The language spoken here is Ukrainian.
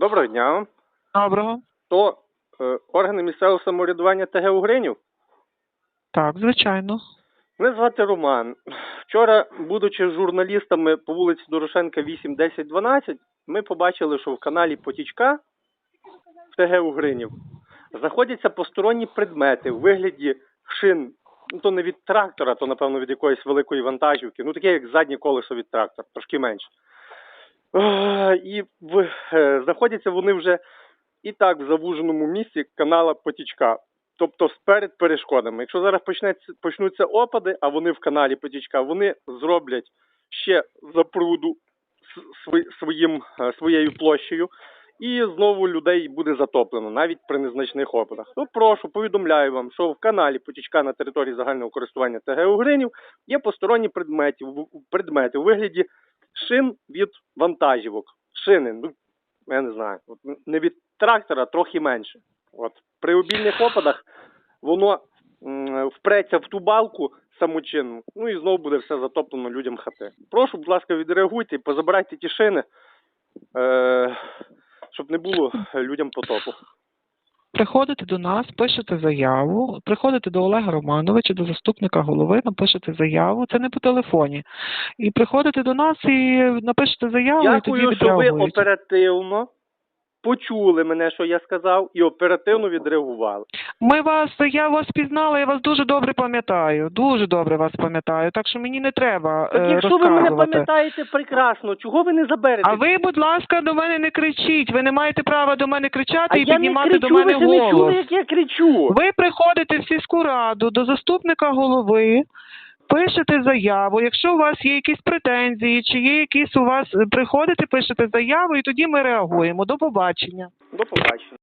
Доброго дня. Доброго. То е, органи місцевого самоврядування ТГ Угринів? Так, звичайно. Мене звати Роман. Вчора, будучи журналістами по вулиці Дорошенка 8, 10, 12, ми побачили, що в каналі Потічка в ТГ Угринів знаходяться посторонні предмети в вигляді шин. Ну, то не від трактора, то, напевно, від якоїсь великої вантажівки. Ну, таке, як заднє колесо від трактора, трошки менше. І в, е, знаходяться вони вже і так в завуженому місці канала Потічка. Тобто сперед перешкодами. Якщо зараз почнеться, почнуться опади, а вони в каналі Потічка, вони зроблять ще запруду своїм, е, своєю площею, і знову людей буде затоплено, навіть при незначних опадах. То прошу, повідомляю вам, що в каналі Потічка на території загального користування ТГ Угринів є посторонні предмети, предмети у вигляді шин від вантажівок. Шини, ну, я не знаю, от не від трактора, трохи менше. От при обільних опадах воно впреться в ту балку самочинну, ну і знову буде все затоплено людям хати. Прошу, будь ласка, відреагуйте позабирайте ті шини, е, щоб не було людям потопу. Приходите до нас, пишете заяву, приходите до Олега Романовича, до заступника голови, напишете заяву, це не по телефоні. І приходите до нас і напишете заяву, і тоді Дякую, що ви відреагують. оперативно почули мене, що я сказав, і оперативно відреагували. Ми вас, я вас пізнала, я вас дуже добре пам'ятаю. Дуже добре вас пам'ятаю. Так що мені не треба Так е, якщо ви мене розказувати. пам'ятаєте прекрасно, чого ви не заберете? А ви, будь ласка, до мене не кричіть. Ви не маєте права до мене кричати А і я не піднімати кричу, до мене ви ще не голос. чули, як я кричу. Ви приходите в сільську раду до заступника голови, пишете заяву. Якщо у вас є якісь претензії, чи є якісь у вас приходите, пишете заяву, і тоді ми реагуємо. До побачення. До побачення.